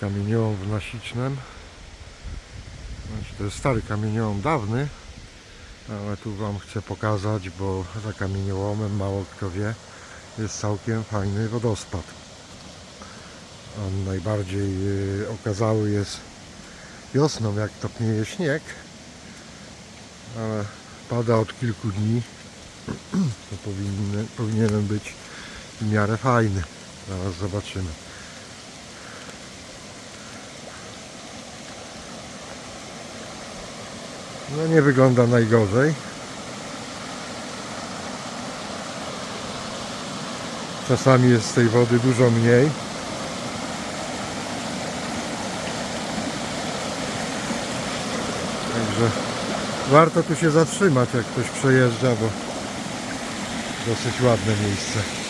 kamieniołom w Nasicznem. Znaczy, to jest stary kamieniołom dawny, ale tu Wam chcę pokazać, bo za kamieniołomem, mało kto wie, jest całkiem fajny wodospad. On najbardziej y, okazały jest wiosną, jak topnieje śnieg, ale pada od kilku dni. To powinien, powinienem być w miarę fajny. Zaraz zobaczymy. No nie wygląda najgorzej. Czasami jest tej wody dużo mniej. Także warto tu się zatrzymać, jak ktoś przejeżdża, bo dosyć ładne miejsce.